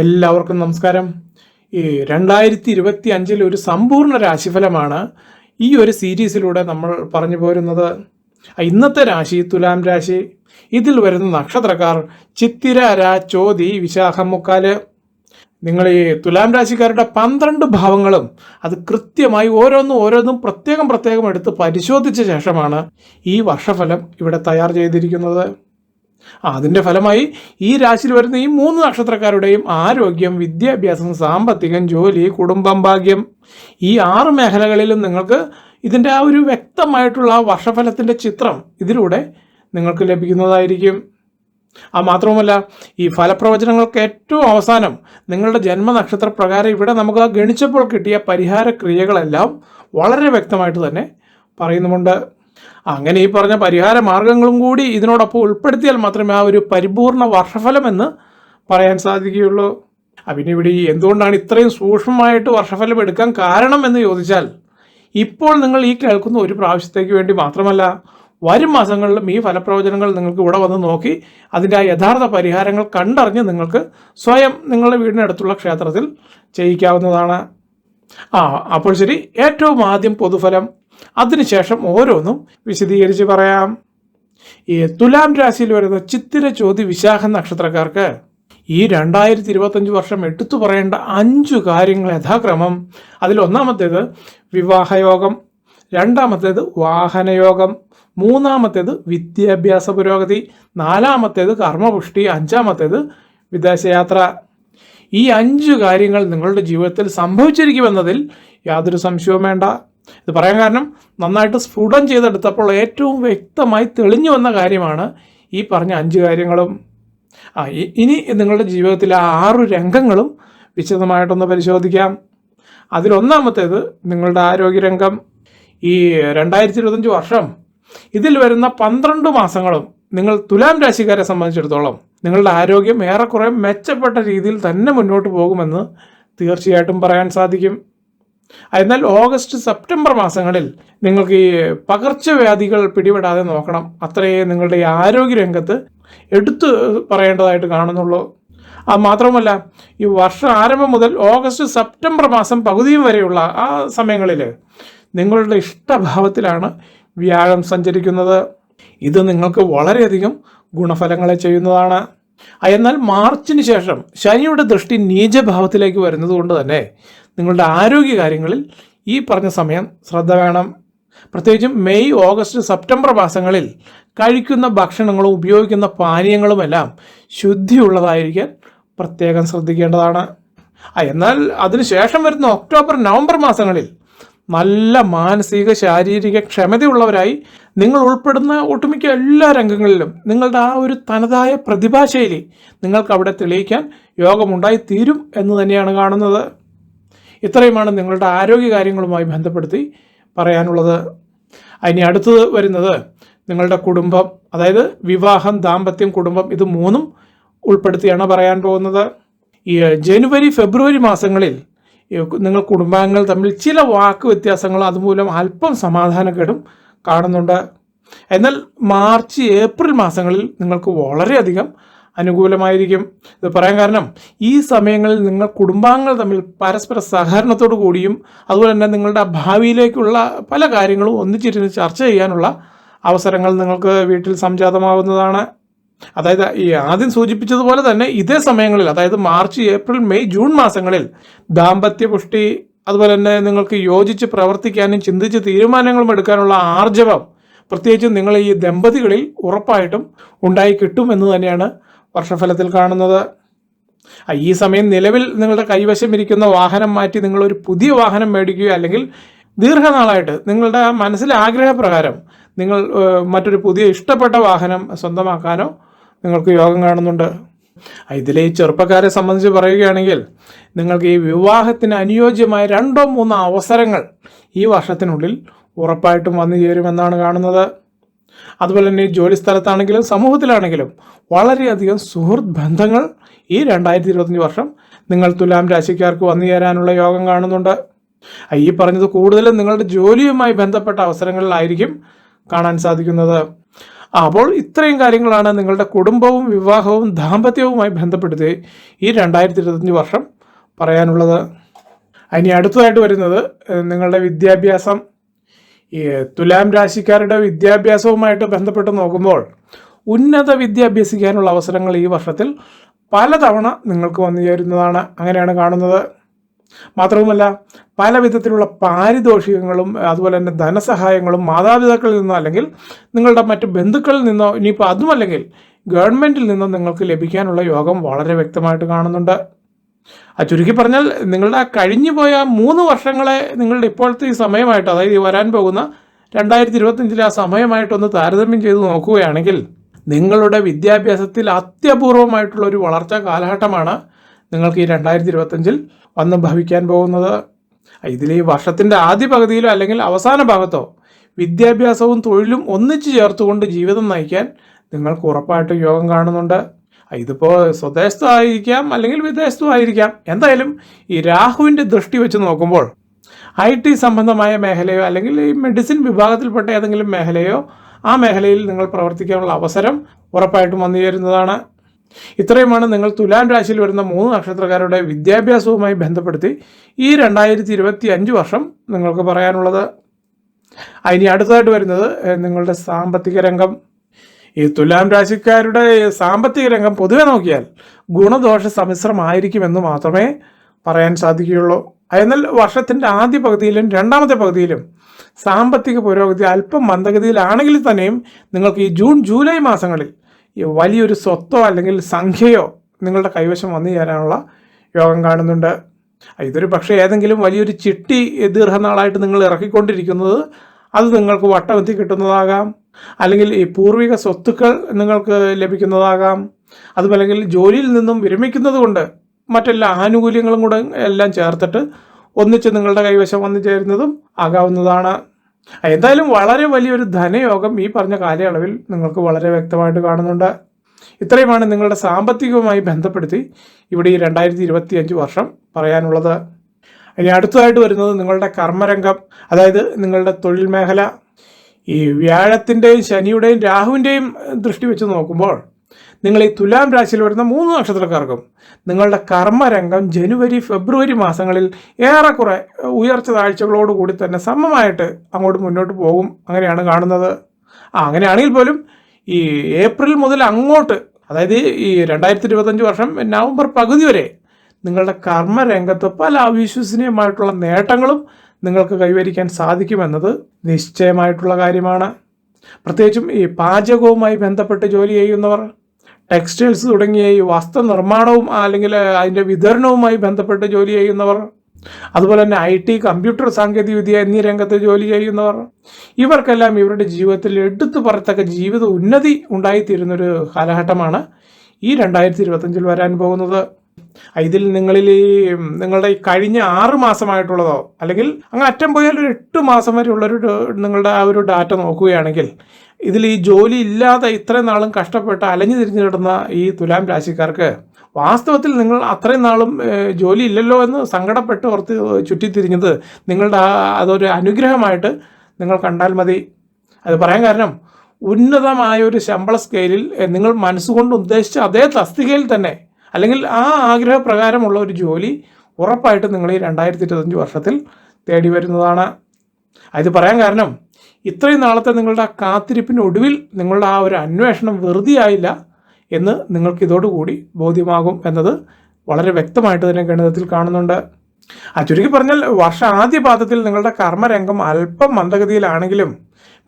എല്ലാവർക്കും നമസ്കാരം. ഈ രണ്ടായിരത്തി ഇരുപത്തി അഞ്ചിൽ ഒരു സമ്പൂർണ രാശിഫലമാണ് ഈ ഒരു സീരീസിലൂടെ നമ്മൾ പറഞ്ഞു പോരുന്നത്. ഇന്നത്തെ രാശി തുലാം രാശി ഇതിൽ വരുന്ന നക്ഷത്രക്കാർ ചിത്തിര രാ ചോതി വിശാഖം മുക്കാൽ. നിങ്ങൾ ഈ തുലാം രാശിക്കാരുടെ പന്ത്രണ്ട് ഭാവങ്ങളും അത് കൃത്യമായി ഓരോന്നും ഓരോന്നും പ്രത്യേകം പ്രത്യേകം എടുത്ത് പരിശോധിച്ച ശേഷമാണ് ഈ വർഷഫലം ഇവിടെ തയ്യാർ ചെയ്തിരിക്കുന്നത്. ആ, അതിന്റെ ഫലമായി ഈ രാശിയിൽ വരുന്ന ഈ മൂന്ന് നക്ഷത്രക്കാരുടെയും ആരോഗ്യം വിദ്യാഭ്യാസം സാമ്പത്തികം ജോലി കുടുംബം ഭാഗ്യം ഈ ആറ് മേഖലകളിലും നിങ്ങൾക്ക് ഇതിന്റെ ആ ഒരു വ്യക്തമായിട്ടുള്ള വർഷഫലത്തിന്റെ ചിത്രം ഇതിലൂടെ നിങ്ങൾക്ക് ലഭിക്കുന്നതായിരിക്കും. ആ മാത്രവുമല്ല ഈ ഫലപ്രവചനങ്ങൾക്ക് ഏറ്റവും അവസാനം നിങ്ങളുടെ ജന്മനക്ഷത്ര പ്രകാരം ഇവിടെ നമുക്ക് ഗണിച്ചപ്പോൾ കിട്ടിയ പരിഹാര ക്രിയകളെല്ലാം വളരെ വ്യക്തമായിട്ട് തന്നെ പറയുന്നുമുണ്ട്. അങ്ങനെ ഈ പറഞ്ഞ പരിഹാര മാർഗങ്ങളും കൂടി ഇതിനോടൊപ്പം ഉൾപ്പെടുത്തിയാൽ മാത്രമേ ആ ഒരു പരിപൂർണ വർഷഫലം എന്ന് പറയാൻ സാധിക്കുകയുള്ളൂ. പിന്നെ ഇവിടെ എന്തുകൊണ്ടാണ് ഇത്രയും സൂക്ഷ്മമായിട്ട് വർഷഫലം എടുക്കാൻ കാരണം എന്ന് ചോദിച്ചാൽ ഇപ്പോൾ നിങ്ങൾ ഈ കേൾക്കുന്ന ഒരു പ്രാവശ്യത്തേക്ക് വേണ്ടി മാത്രമല്ല വരും മാസങ്ങളിലും ഈ ഫലപ്രവചനങ്ങൾ നിങ്ങൾക്ക് ഇവിടെ വന്ന് നോക്കി അതിന്റെ ആ യഥാർത്ഥ പരിഹാരങ്ങൾ കണ്ടറിഞ്ഞ് നിങ്ങൾക്ക് സ്വയം നിങ്ങളുടെ വീടിനടുത്തുള്ള ക്ഷേത്രത്തിൽ ചെയ്യിക്കാവുന്നതാണ്. ആ അപ്പോൾ ശരി ഏറ്റവും ആദ്യം പൊതുഫലം അതിനുശേഷം ഓരോന്നും വിശദീകരിച്ച് പറയാം. ഈ തുലാം രാശിയിൽ വരുന്ന ചിത്തിര ചോതി വിശാഖ നക്ഷത്രക്കാർക്ക് ഈ രണ്ടായിരത്തി ഇരുപത്തഞ്ച് വർഷം എടുത്തു പറയേണ്ട അഞ്ചു കാര്യങ്ങൾ യഥാക്രമം. അതിൽ ഒന്നാമത്തേത് വിവാഹയോഗം രണ്ടാമത്തേത് വാഹനയോഗം മൂന്നാമത്തേത് വിദ്യാഭ്യാസ പുരോഗതി നാലാമത്തേത് കർമ്മപുഷ്ടി അഞ്ചാമത്തേത് വിദേശയാത്ര. ഈ അഞ്ച് കാര്യങ്ങൾ നിങ്ങളുടെ ജീവിതത്തിൽ സംഭവിച്ചിരിക്കുമെന്നതിൽ യാതൊരു സംശയവും വേണ്ട. ഇത് പറയാൻ കാരണം നന്നായിട്ട് സ്ഫുടം ചെയ്തെടുത്തപ്പോൾ ഏറ്റവും വ്യക്തമായി തെളിഞ്ഞു വന്ന കാര്യമാണ് ഈ പറഞ്ഞ അഞ്ച് കാര്യങ്ങളും. ആ ഇനി നിങ്ങളുടെ ജീവിതത്തിലെ ആറു രംഗങ്ങളും വിശദമായിട്ടൊന്ന് പരിശോധിക്കാം. അതിലൊന്നാമത്തേത് നിങ്ങളുടെ ആരോഗ്യരംഗം. ഈ രണ്ടായിരത്തി ഇരുപത്തഞ്ച് വർഷം ഇതിൽ വരുന്ന പന്ത്രണ്ട് മാസങ്ങളും നിങ്ങൾ തുലാം രാശിക്കാരെ സംബന്ധിച്ചിടത്തോളം നിങ്ങളുടെ ആരോഗ്യം ഏറെക്കുറെ മെച്ചപ്പെട്ട രീതിയിൽ തന്നെ മുന്നോട്ട് പോകുമെന്ന് തീർച്ചയായിട്ടും പറയാൻ സാധിക്കും. എന്നാൽ ഓഗസ്റ്റ് സെപ്റ്റംബർ മാസങ്ങളിൽ നിങ്ങൾക്ക് ഈ പകർച്ചവ്യാധികൾ പിടിപെടാതെ നോക്കണം. അത്രയേ നിങ്ങളുടെ ആരോഗ്യരംഗത്ത് എടുത്തു പറയേണ്ടതായിട്ട് കാണുന്നുള്ളൂ. അത് മാത്രമല്ല ഈ വർഷം ആരംഭം മുതൽ ഓഗസ്റ്റ് സെപ്റ്റംബർ മാസം പകുതിയും വരെയുള്ള ആ സമയങ്ങളിൽ നിങ്ങളുടെ ഇഷ്ടഭാവത്തിലാണ് വ്യാഴം സഞ്ചരിക്കുന്നത്. ഇത് നിങ്ങൾക്ക് വളരെയധികം ഗുണഫലങ്ങളെ ചെയ്യുന്നതാണ്. എന്നാൽ മാർച്ചിന് ശേഷം ശനിയുടെ ദൃഷ്ടി നീചഭാവത്തിലേക്ക് വരുന്നത് കൊണ്ട് തന്നെ നിങ്ങളുടെ ആരോഗ്യ കാര്യങ്ങളിൽ ഈ പറഞ്ഞ സമയം ശ്രദ്ധ വേണം. പ്രത്യേകിച്ചും മെയ് ഓഗസ്റ്റ് സെപ്റ്റംബർ മാസങ്ങളിൽ കഴിക്കുന്ന ഭക്ഷണങ്ങളും ഉപയോഗിക്കുന്ന പാനീയങ്ങളുമെല്ലാം ശുദ്ധിയുള്ളതായിരിക്കാൻ പ്രത്യേകം ശ്രദ്ധിക്കേണ്ടതാണ്. എന്നാൽ അതിനുശേഷം വരുന്ന ഒക്ടോബർ നവംബർ മാസങ്ങളിൽ നല്ല മാനസിക ശാരീരിക ക്ഷമതയുള്ളവരായി നിങ്ങൾ ഉൾപ്പെടുന്ന ഒട്ടുമിക്ക എല്ലാ രംഗങ്ങളിലും നിങ്ങളുടെ ആ ഒരു തനതായ പ്രതിഭാശൈലി നിങ്ങൾക്ക് അവിടെ തെളിയിക്കാൻ യോഗമുണ്ടായി തീരും എന്ന് തന്നെയാണ് കാണുന്നത്. ഇത്രയുമാണ് നിങ്ങളുടെ ആരോഗ്യ കാര്യങ്ങളുമായി ബന്ധപ്പെടുത്തി പറയാനുള്ളത്. ഇനി അടുത്തത് വരുന്നത് നിങ്ങളുടെ കുടുംബം അതായത് വിവാഹം ദാമ്പത്യം കുടുംബം ഇത് മൂന്നും ഉൾപ്പെടുത്തിയാണ് പറയാൻ പോകുന്നത്. ഈ ജനുവരി ഫെബ്രുവരി മാസങ്ങളിൽ നിങ്ങൾ കുടുംബാംഗങ്ങൾ തമ്മിൽ ചില വാക്ക് വ്യത്യാസങ്ങൾ അതുമൂലം അല്പം സമാധാനക്കേടും കാണുന്നുണ്ട്. എന്നാൽ മാർച്ച് ഏപ്രിൽ മാസങ്ങളിൽ നിങ്ങൾക്ക് വളരെയധികം അനുകൂലമായിരിക്കും. ഇത് പറയാൻ കാരണം ഈ സമയങ്ങളിൽ നിങ്ങൾ കുടുംബാംഗങ്ങൾ തമ്മിൽ പരസ്പര സഹകരണത്തോടു കൂടിയും അതുപോലെ തന്നെ നിങ്ങളുടെ ഭാവിയിലേക്കുള്ള പല കാര്യങ്ങളും ഒന്നിച്ചിരുന്ന് ചർച്ച ചെയ്യാനുള്ള അവസരങ്ങൾ നിങ്ങൾക്ക് വീട്ടിൽ സംജാതമാവുന്നതാണ്. അതായത് ഈ ആദ്യം സൂചിപ്പിച്ചതുപോലെ തന്നെ ഇതേ സമയങ്ങളിൽ അതായത് മാർച്ച് ഏപ്രിൽ മെയ് ജൂൺ മാസങ്ങളിൽ ദാമ്പത്യ പുഷ്ടി അതുപോലെ തന്നെ നിങ്ങൾക്ക് യോജിച്ച് പ്രവർത്തിക്കാനും ചിന്തിച്ച് തീരുമാനങ്ങളും എടുക്കാനുള്ള ആർജവം പ്രത്യേകിച്ചും നിങ്ങൾ ഈ ദമ്പതികളിൽ ഉറപ്പായിട്ടും ഉണ്ടായി കിട്ടും എന്ന് തന്നെയാണ് വർഷഫലത്തിൽ കാണുന്നത്. ഈ സമയം നിലവിൽ നിങ്ങളുടെ കൈവശം ഇരിക്കുന്ന വാഹനം മാറ്റി നിങ്ങളൊരു പുതിയ വാഹനം മേടിക്കുകയോ അല്ലെങ്കിൽ ദീർഘനാളായിട്ട് നിങ്ങളുടെ മനസ്സിലെ ആഗ്രഹപ്രകാരം നിങ്ങൾ മറ്റൊരു പുതിയ ഇഷ്ടപ്പെട്ട വാഹനം സ്വന്തമാക്കാനോ നിങ്ങൾക്ക് യോഗം കാണുന്നുണ്ട്. ഇതിലെ ഈ ചെറുപ്പക്കാരെ സംബന്ധിച്ച് പറയുകയാണെങ്കിൽ നിങ്ങൾക്ക് ഈ വിവാഹത്തിന് അനുയോജ്യമായ രണ്ടോ മൂന്നോ അവസരങ്ങൾ ഈ വർഷത്തിനുള്ളിൽ ഉറപ്പായിട്ടും വന്നു ചേരുമെന്നാണ് കാണുന്നത്. അതുപോലെ തന്നെ ജോലി സ്ഥലത്താണെങ്കിലും സമൂഹത്തിലാണെങ്കിലും വളരെയധികം സുഹൃത്ത് ബന്ധങ്ങൾ ഈ രണ്ടായിരത്തി ഇരുപത്തഞ്ച് വർഷം നിങ്ങൾ തുലാം രാശിക്കാർക്ക് വന്നു ചേരാനുള്ള യോഗം കാണുന്നുണ്ട്. ഈ പറഞ്ഞത് കൂടുതലും നിങ്ങളുടെ ജോലിയുമായി ബന്ധപ്പെട്ട അവസരങ്ങളിലായിരിക്കും കാണാൻ സാധിക്കുന്നത്. അപ്പോൾ ഇത്രയും കാര്യങ്ങളാണ് നിങ്ങളുടെ കുടുംബവും വിവാഹവും ദാമ്പത്യവുമായി ബന്ധപ്പെടുത്തി ഈ രണ്ടായിരത്തി ഇരുപത്തഞ്ച് വർഷം പറയാനുള്ളത്. ഇനി അടുത്തതായിട്ട് വരുന്നത് നിങ്ങളുടെ വിദ്യാഭ്യാസം. തുലാം രാശിക്കാരുടെ വിദ്യാഭ്യാസവുമായിട്ട് ബന്ധപ്പെട്ട് നോക്കുമ്പോൾ ഉന്നത വിദ്യ അഭ്യസിക്കാനുള്ള അവസരങ്ങൾ ഈ വർഷത്തിൽ പലതവണ നിങ്ങൾക്ക് വന്നു ചേരുന്നതാണ് അങ്ങനെയാണ് കാണുന്നത്. മാത്രവുമല്ല പല വിധത്തിലുള്ള പാരിതോഷികങ്ങളും അതുപോലെ തന്നെ ധനസഹായങ്ങളും മാതാപിതാക്കളിൽ നിന്നോ അല്ലെങ്കിൽ നിങ്ങളുടെ മറ്റ് ബന്ധുക്കളിൽ നിന്നോ ഇനിയിപ്പോൾ അതുമല്ലെങ്കിൽ ഗവൺമെന്റിൽ നിന്നോ നിങ്ങൾക്ക് ലഭിക്കാനുള്ള യോഗം വളരെ വ്യക്തമായിട്ട് കാണുന്നുണ്ട്. ആ ചുരുക്കി പറഞ്ഞാൽ നിങ്ങളുടെ ആ കഴിഞ്ഞു പോയ മൂന്ന് വർഷങ്ങളെ നിങ്ങളുടെ ഇപ്പോഴത്തെ ഈ സമയമായിട്ട് അതായത് ഈ വരാൻ പോകുന്ന രണ്ടായിരത്തി ഇരുപത്തഞ്ചിലെ ആ സമയമായിട്ടൊന്ന് താരതമ്യം ചെയ്ത് നോക്കുകയാണെങ്കിൽ നിങ്ങളുടെ വിദ്യാഭ്യാസത്തിൽ അത്യപൂർവമായിട്ടുള്ള ഒരു വളർച്ചാ കാലഘട്ടമാണ് നിങ്ങൾക്ക് ഈ രണ്ടായിരത്തി ഇരുപത്തഞ്ചിൽ വന്ന് ഭവിക്കാൻ പോകുന്നത്. ഇതിൽ ഈ വർഷത്തിന്റെ ആദ്യ പകുതിയിലോ അല്ലെങ്കിൽ അവസാന ഭാഗത്തോ വിദ്യാഭ്യാസവും തൊഴിലും ഒന്നിച്ചു ചേർത്തുകൊണ്ട് ജീവിതം നയിക്കാൻ നിങ്ങൾക്ക് ഉറപ്പായിട്ടും യോഗം കാണുന്നുണ്ട്. ഇതിപ്പോൾ സ്വദേശത്തുമായിരിക്കാം അല്ലെങ്കിൽ വിദേശത്തുമായിരിക്കാം. എന്തായാലും ഈ രാഹുവിന്റെ ദൃഷ്ടി വെച്ച് നോക്കുമ്പോൾ ഐ ടി സംബന്ധമായ മേഖലയോ അല്ലെങ്കിൽ ഈ മെഡിസിൻ വിഭാഗത്തിൽപ്പെട്ട ഏതെങ്കിലും മേഖലയോ ആ മേഖലയിൽ നിങ്ങൾ പ്രവർത്തിക്കാനുള്ള അവസരം ഉറപ്പായിട്ടും വന്നു ചേരുന്നതാണ്. ഇത്രയുമാണ് നിങ്ങൾ തുലാം രാശിയിൽ വരുന്ന മൂന്ന് നക്ഷത്രക്കാരുടെ വിദ്യാഭ്യാസവുമായി ബന്ധപ്പെടുത്തി ഈ രണ്ടായിരത്തി ഇരുപത്തി അഞ്ച് വർഷം നിങ്ങൾക്ക് പറയാനുള്ളത്. ഇനി അടുത്തതായിട്ട് വരുന്നത് നിങ്ങളുടെ സാമ്പത്തിക രംഗം. ഈ തുലാം രാശിക്കാരുടെ സാമ്പത്തിക രംഗം പൊതുവെ നോക്കിയാൽ ഗുണദോഷ സമ്മിശ്രമായിരിക്കുമെന്ന് മാത്രമേ പറയാൻ സാധിക്കുകയുള്ളൂ. എന്നാൽ വർഷത്തിന്റെ ആദ്യ പകുതിയിലും രണ്ടാമത്തെ പകുതിയിലും സാമ്പത്തിക പുരോഗതി അല്പം മന്ദഗതിയിലാണെങ്കിൽ തന്നെയും നിങ്ങൾക്ക് ഈ ജൂൺ ജൂലൈ മാസങ്ങളിൽ വലിയൊരു സ്വത്തോ അല്ലെങ്കിൽ സംഖ്യയോ നിങ്ങളുടെ കൈവശം വന്നു ചേരാനുള്ള യോഗം കാണുന്നുണ്ട്. ഇതൊരു പക്ഷേ ഏതെങ്കിലും വലിയൊരു ചിട്ടി ദീർഘനാളായിട്ട് നിങ്ങൾ ഇറക്കിക്കൊണ്ടിരിക്കുന്നത് അത് നിങ്ങൾക്ക് വട്ടമെത്തി കിട്ടുന്നതാകാം. അല്ലെങ്കിൽ ഈ പൂർവിക സ്വത്തുക്കൾ നിങ്ങൾക്ക് ലഭിക്കുന്നതാകാം. അതുമല്ലെങ്കിൽ ജോലിയിൽ നിന്നും വിരമിക്കുന്നത് കൊണ്ട് മറ്റെല്ലാ ആനുകൂല്യങ്ങളും കൂടെ എല്ലാം ചേർത്തിട്ട് ഒന്നിച്ച് നിങ്ങളുടെ കൈവശം വന്നു ചേരുന്നതും ആകാവുന്നതാണ്. എന്തായാലും വളരെ വലിയൊരു ധനയോഗം ഈ പറഞ്ഞ കാലയളവിൽ നിങ്ങൾക്ക് വളരെ വ്യക്തമായിട്ട് കാണുന്നുണ്ട്. ഇത്രയുമാണ് നിങ്ങളുടെ സാമ്പത്തികവുമായി ബന്ധപ്പെടുത്തി ഇവിടെ ഈ രണ്ടായിരത്തി ഇരുപത്തി അഞ്ച് വർഷം പറയാനുള്ളത്. ഇനി അടുത്തതായിട്ട് വരുന്നത് നിങ്ങളുടെ കർമ്മരംഗം അതായത് നിങ്ങളുടെ തൊഴിൽ മേഖല. ഈ വ്യാഴത്തിന്റെയും ശനിയുടെയും രാഹുവിന്റെയും ദൃഷ്ടി വെച്ച് നോക്കുമ്പോൾ നിങ്ങൾ ഈ തുലാം രാശിയിൽ വരുന്ന മൂന്ന് നക്ഷത്രക്കാർക്കും നിങ്ങളുടെ കർമ്മരംഗം ജനുവരി ഫെബ്രുവരി മാസങ്ങളിൽ ഏറെക്കുറെ ഉയർച്ച താഴ്ചകളോടുകൂടി തന്നെ സമമായിട്ട് അങ്ങോട്ട് മുന്നോട്ട് പോകും. അങ്ങനെയാണ് കാണുന്നത്. അങ്ങനെയാണെങ്കിൽ പോലും ഈ ഏപ്രിൽ മുതൽ അങ്ങോട്ട് അതായത് ഈ രണ്ടായിരത്തി ഇരുപത്തഞ്ച് വർഷം നവംബർ പകുതി വരെ നിങ്ങളുടെ കർമ്മരംഗത്ത് പല അവിശ്വസനീയമായിട്ടുള്ള നേട്ടങ്ങളും നിങ്ങൾക്ക് കൈവരിക്കാൻ സാധിക്കുമെന്നത് നിശ്ചയമായിട്ടുള്ള കാര്യമാണ്. പ്രത്യേകിച്ചും ഈ പാചകവുമായി ബന്ധപ്പെട്ട് ജോലി ചെയ്യുന്നവർ ടെക്സ്റ്റൈൽസ് തുടങ്ങിയ ഈ വസ്ത്രനിർമ്മാണവും അല്ലെങ്കിൽ അതിന്റെ വിതരണവുമായി ബന്ധപ്പെട്ട് ജോലി ചെയ്യുന്നവർ അതുപോലെ തന്നെ ഐ ടി കമ്പ്യൂട്ടർ സാങ്കേതികവിദ്യ എന്നീ രംഗത്ത് ജോലി ചെയ്യുന്നവർ ഇവർക്കെല്ലാം ഇവരുടെ ജീവിതത്തിൽ എടുത്തു പറത്തക്ക ജീവിത ഉന്നതി ഉണ്ടായിത്തീരുന്നൊരു കാലഘട്ടമാണ് ഈ രണ്ടായിരത്തി ഇരുപത്തഞ്ചിൽ വരാൻ പോകുന്നത്. ഇതിൽ നിങ്ങളിൽ ഈ നിങ്ങളുടെ ഈ കഴിഞ്ഞ ആറ് മാസമായിട്ടുള്ളതോ അല്ലെങ്കിൽ അങ്ങ് അറ്റം പോയാൽ ഒരു എട്ട് മാസം വരെ ഉള്ളൊരു നിങ്ങളുടെ ആ ഒരു ഡാറ്റ നോക്കുകയാണെങ്കിൽ ഇതിൽ ഈ ജോലി ഇല്ലാതെ ഇത്രയും നാളും കഷ്ടപ്പെട്ട് അലഞ്ഞു തിരിഞ്ഞു കിടന്ന ഈ തുലാം രാശിക്കാർക്ക് വാസ്തവത്തിൽ നിങ്ങൾ അത്രയും നാളും ജോലി ഇല്ലല്ലോ എന്ന് സങ്കടപ്പെട്ട് ഓർത്ത് ചുറ്റിത്തിരിഞ്ഞത് നിങ്ങളുടെ അതൊരു അനുഗ്രഹമായിട്ട് നിങ്ങൾ കണ്ടാൽ മതി. അത് പറയാൻ കാരണം ഉന്നതമായ ഒരു ശമ്പള സ്കെയിലിൽ നിങ്ങൾ മനസ്സുകൊണ്ട് ഉദ്ദേശിച്ച അതേ തസ്തികയിൽ തന്നെ അല്ലെങ്കിൽ ആ ആഗ്രഹപ്രകാരമുള്ള ഒരു ജോലി ഉറപ്പായിട്ട് നിങ്ങൾ ഈ രണ്ടായിരത്തി ഇരുപത്തഞ്ച് വർഷത്തിൽ തേടി വരുന്നതാണ്. ഇത് പറയാൻ കാരണം ഇത്രയും നാളത്തെ നിങ്ങളുടെ ആ കാത്തിരിപ്പിനൊടുവിൽ നിങ്ങളുടെ ആ ഒരു അന്വേഷണം വെറുതെയായില്ല എന്ന് നിങ്ങൾക്ക് ഇതോടുകൂടി ബോധ്യമാകും എന്നത് വളരെ വ്യക്തമായിട്ട് തന്നെ ഗണിതത്തിൽ കാണുന്നുണ്ട്. ആ ചുരുക്കി പറഞ്ഞാൽ വർഷ ആദ്യ പാദത്തിൽ നിങ്ങളുടെ കർമ്മരംഗം അല്പം മന്ദഗതിയിലാണെങ്കിലും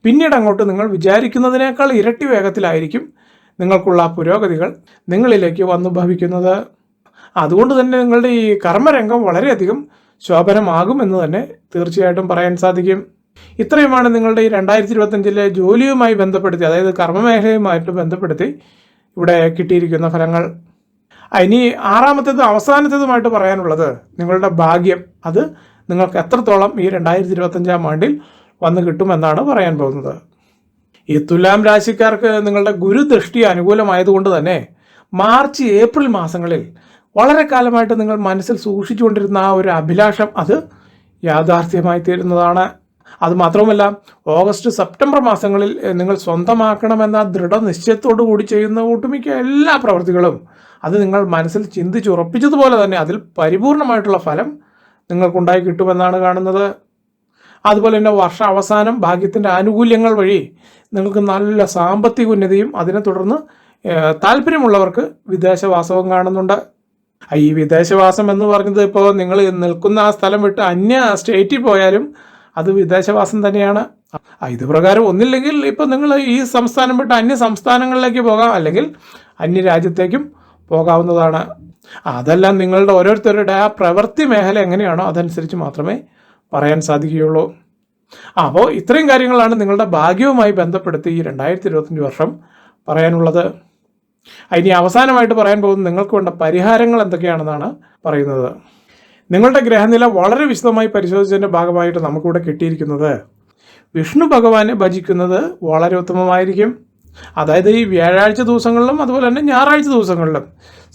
പിന്നീട് അങ്ങോട്ട് നിങ്ങൾ വിചാരിക്കുന്നതിനേക്കാൾ ഇരട്ടി വേഗത്തിലായിരിക്കും നിങ്ങൾക്കുള്ള പുരോഗതികൾ നിങ്ങളിലേക്ക് വന്നു ഭവിക്കുന്നത്. അതുകൊണ്ട് തന്നെ നിങ്ങളുടെ ഈ കർമ്മരംഗം വളരെയധികം ശോഭനമാകുമെന്ന് തന്നെ തീർച്ചയായിട്ടും പറയാൻ സാധിക്കും. ഇത്രയുമാണ് നിങ്ങളുടെ ഈ രണ്ടായിരത്തി ഇരുപത്തഞ്ചിലെ ജോലിയുമായി ബന്ധപ്പെടുത്തി അതായത് കർമ്മമേഖലയുമായിട്ട് ബന്ധപ്പെടുത്തി ഇവിടെ കിട്ടിയിരിക്കുന്ന ഫലങ്ങൾ. ഇനി ആറാമത്തേതും അവസാനത്തേതുമായിട്ട് പറയാനുള്ളത് നിങ്ങളുടെ ഭാഗ്യം. അത് നിങ്ങൾക്ക് എത്രത്തോളം ഈ രണ്ടായിരത്തി ഇരുപത്തഞ്ചാം ആണ്ടിൽ വന്നു കിട്ടുമെന്നാണ് പറയാൻ പോകുന്നത്. ഈ തുലാം രാശിക്കാർക്ക് നിങ്ങളുടെ ഗുരുദൃഷ്ടി അനുകൂലമായതുകൊണ്ട് തന്നെ മാർച്ച് ഏപ്രിൽ മാസങ്ങളിൽ വളരെ കാലമായിട്ട് നിങ്ങൾ മനസ്സിൽ സൂക്ഷിച്ചുകൊണ്ടിരുന്ന ആ ഒരു അഭിലാഷം അത് യാഥാർത്ഥ്യമായി തീരുന്നതാണ്. അതുമാത്രവുമല്ല ഓഗസ്റ്റ് സെപ്റ്റംബർ മാസങ്ങളിൽ നിങ്ങൾ സ്വന്തമാക്കണമെന്ന ദൃഢനിശ്ചയത്തോടു കൂടി ചെയ്യുന്ന ഒട്ടുമിക്ക എല്ലാ പ്രവൃത്തികളും അത് നിങ്ങൾ മനസ്സിൽ ചിന്തിച്ചുറപ്പിച്ചതുപോലെ തന്നെ അതിൽ പരിപൂർണമായിട്ടുള്ള ഫലം നിങ്ങൾക്കുണ്ടായി കിട്ടുമെന്നാണ് കാണുന്നത്. അതുപോലെ തന്നെ വർഷ അവസാനം ഭാഗ്യത്തിന്റെ ആനുകൂല്യങ്ങൾ വഴി നിങ്ങൾക്ക് നല്ല സാമ്പത്തിക ഉന്നതിയും അതിനെ തുടർന്ന് താല്പര്യമുള്ളവർക്ക് വിദേശവാസവും കാണുന്നുണ്ട്. ഈ വിദേശവാസം എന്ന് പറഞ്ഞത് ഇപ്പോൾ നിങ്ങൾ നിൽക്കുന്ന ആ സ്ഥലം വിട്ട് അന്യ സ്റ്റേറ്റിൽ പോയാലും അത് വിദേശവാസം തന്നെയാണ്. ഇത് പ്രകാരം ഒന്നില്ലെങ്കിൽ ഇപ്പോൾ നിങ്ങൾ ഈ സംസ്ഥാനം വിട്ട് അന്യ സംസ്ഥാനങ്ങളിലേക്ക് പോകാം. അല്ലെങ്കിൽ അന്യ രാജ്യത്തേക്കും പോകാവുന്നതാണ്. അതെല്ലാം നിങ്ങളുടെ ഓരോരുത്തരുടെ ആ പ്രവൃത്തി മേഖല എങ്ങനെയാണോ അതനുസരിച്ച് മാത്രമേ പറയാൻ സാധിക്കുകയുള്ളൂ. അപ്പോൾ ഇത്രയും കാര്യങ്ങളാണ് നിങ്ങളുടെ ഭാഗ്യവുമായി ബന്ധപ്പെടുത്തി ഈ രണ്ടായിരത്തി ഇരുപത്തഞ്ച് വർഷം പറയാനുള്ളത്. ഇനി അവസാനമായിട്ട് പറയാൻ പോകുന്നത് നിങ്ങൾക്ക് വേണ്ട പരിഹാരങ്ങൾ എന്തൊക്കെയാണെന്നാണ് പറയുന്നത്. നിങ്ങളുടെ ഗ്രഹനില വളരെ വിശദമായി പരിശോധിച്ചതിന്റെ ഭാഗമായിട്ട് നമുക്കിവിടെ കിട്ടിയിരിക്കുന്നത് വിഷ്ണു ഭഗവാനെ ഭജിക്കുന്നത് വളരെ ഉത്തമമായിരിക്കും. അതായത് ഈ വ്യാഴാഴ്ച ദിവസങ്ങളിലും അതുപോലെ തന്നെ ഞായറാഴ്ച ദിവസങ്ങളിലും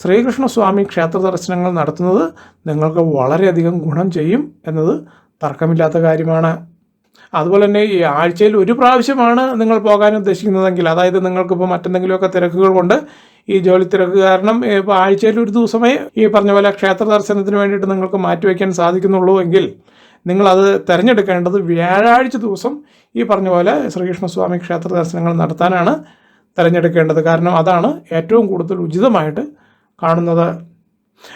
ശ്രീകൃഷ്ണസ്വാമി ക്ഷേത്ര ദർശനങ്ങൾ നടത്തുന്നത് നിങ്ങൾക്ക് വളരെയധികം ഗുണം ചെയ്യും എന്നത് തർക്കമില്ലാത്ത കാര്യമാണ്. അതുപോലെ തന്നെ ഈ ആഴ്ചയിൽ ഒരു പ്രാവശ്യമാണ് നിങ്ങൾ പോകാൻ ഉദ്ദേശിക്കുന്നതെങ്കിൽ അതായത് നിങ്ങൾക്കിപ്പോൾ മറ്റെന്തെങ്കിലുമൊക്കെ തിരക്കുകൾ കൊണ്ട് ഈ ജോലി തിരക്ക് കാരണം ഇപ്പോൾ ആഴ്ചയിൽ ഒരു ദിവസമേ ഈ പറഞ്ഞ പോലെ ക്ഷേത്ര ദർശനത്തിന് വേണ്ടിയിട്ട് നിങ്ങൾക്ക് മാറ്റിവെക്കാൻ സാധിക്കുന്നുള്ളൂ എങ്കിൽ നിങ്ങളത് തിരഞ്ഞെടുക്കേണ്ടത് വ്യാഴാഴ്ച ദിവസം ഈ പറഞ്ഞ പോലെ ശ്രീകൃഷ്ണസ്വാമി ക്ഷേത്ര ദർശനങ്ങൾ നടത്താനാണ് തിരഞ്ഞെടുക്കേണ്ടത്. കാരണം അതാണ് ഏറ്റവും കൂടുതൽ ഉചിതമായിട്ട് കാണുന്നത്.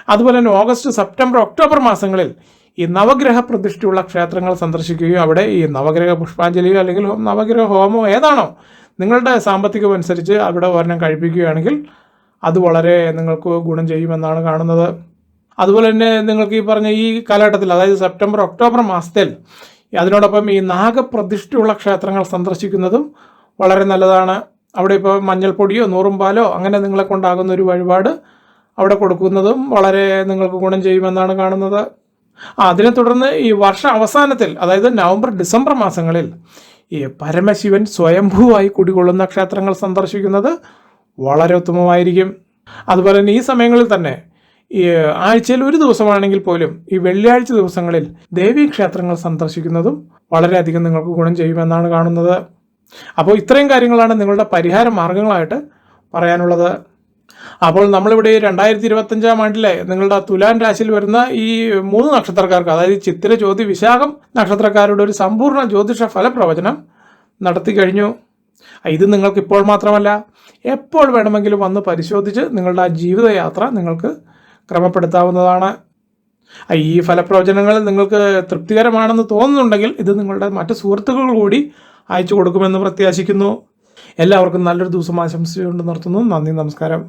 അതുപോലെ തന്നെ ഓഗസ്റ്റ് സെപ്റ്റംബർ ഒക്ടോബർ മാസങ്ങളിൽ ഈ നവഗ്രഹ പ്രതിഷ്ഠയുള്ള ക്ഷേത്രങ്ങൾ സന്ദർശിക്കുകയും അവിടെ ഈ നവഗ്രഹ പുഷ്പാഞ്ജലിയോ അല്ലെങ്കിൽ നവഗ്രഹ ഹോമോ ഏതാണോ നിങ്ങളുടെ സാമ്പത്തികം അനുസരിച്ച് അവിടെ ഒരെണ്ണം കഴിപ്പിക്കുകയാണെങ്കിൽ അത് വളരെ നിങ്ങൾക്ക് ഗുണം ചെയ്യുമെന്നാണ് കാണുന്നത്. അതുപോലെ തന്നെ നിങ്ങൾക്ക് ഈ പറഞ്ഞ ഈ കാലഘട്ടത്തിൽ അതായത് സെപ്റ്റംബർ ഒക്ടോബർ മാസത്തിൽ അതിനോടൊപ്പം ഈ നാഗപ്രതിഷ്ഠയുള്ള ക്ഷേത്രങ്ങൾ സന്ദർശിക്കുന്നതും വളരെ നല്ലതാണ്. അവിടെ ഇപ്പോൾ മഞ്ഞൾപ്പൊടിയോ നൂറും പാലോ അങ്ങനെ നിങ്ങളെ കൊണ്ടാകുന്ന ഒരു വഴിപാട് അവിടെ കൊടുക്കുന്നതും വളരെ നിങ്ങൾക്ക് ഗുണം ചെയ്യുമെന്നാണ് കാണുന്നത്. അതിനെ തുടർന്ന് ഈ വർഷ അവസാനത്തിൽ അതായത് നവംബർ ഡിസംബർ മാസങ്ങളിൽ ഈ പരമശിവൻ സ്വയംഭൂവായി കുടികൊള്ളുന്ന ക്ഷേത്രങ്ങൾ സന്ദർശിക്കുന്നത് വളരെ ഉത്തമമായിരിക്കും. അതുപോലെ തന്നെ ഈ സമയങ്ങളിൽ തന്നെ ഈ ആഴ്ചയിൽ ഒരു ദിവസമാണെങ്കിൽ പോലും ഈ വെള്ളിയാഴ്ച ദിവസങ്ങളിൽ ദേവീ ക്ഷേത്രങ്ങൾ സന്ദർശിക്കുന്നതും വളരെയധികം നിങ്ങൾക്ക് ഗുണം ചെയ്യുമെന്നാണ് കാണുന്നത്. അപ്പോൾ ഇത്രയും കാര്യങ്ങളാണ് നിങ്ങളുടെ പരിഹാര മാർഗങ്ങളായിട്ട് പറയാനുള്ളത്. അപ്പോൾ നമ്മളിവിടെ രണ്ടായിരത്തി ഇരുപത്തഞ്ചാം ആണ്ടിലെ നിങ്ങളുടെ തുലാൻ രാശിയിൽ വരുന്ന ഈ മൂന്ന് നക്ഷത്രക്കാർക്ക് അതായത് ചിത്തിര ജ്യോതി വിശാഖം നക്ഷത്രക്കാരുടെ ഒരു സമ്പൂർണ ജ്യോതിഷ ഫലപ്രവചനം നടത്തി കഴിഞ്ഞു. ഇത് നിങ്ങൾക്ക് ഇപ്പോൾ മാത്രമല്ല എപ്പോൾ വേണമെങ്കിലും വന്ന് പരിശോധിച്ച് നിങ്ങളുടെ ആ ജീവിതയാത്ര നിങ്ങൾക്ക് ക്രമപ്പെടുത്താവുന്നതാണ്. ഈ ഫലപ്രവചനങ്ങൾ നിങ്ങൾക്ക് തൃപ്തികരമാണെന്ന് തോന്നുന്നുണ്ടെങ്കിൽ ഇത് നിങ്ങളുടെ മറ്റു സുഹൃത്തുക്കൾ കൂടി അയച്ചു കൊടുക്കുമെന്ന് പ്രത്യാശിക്കുന്നു. എല്ലാവർക്കും നല്ലൊരു ദിവസം ആശംസിച്ചുകൊണ്ട് നിർത്തുന്നു. നന്ദി നമസ്കാരം.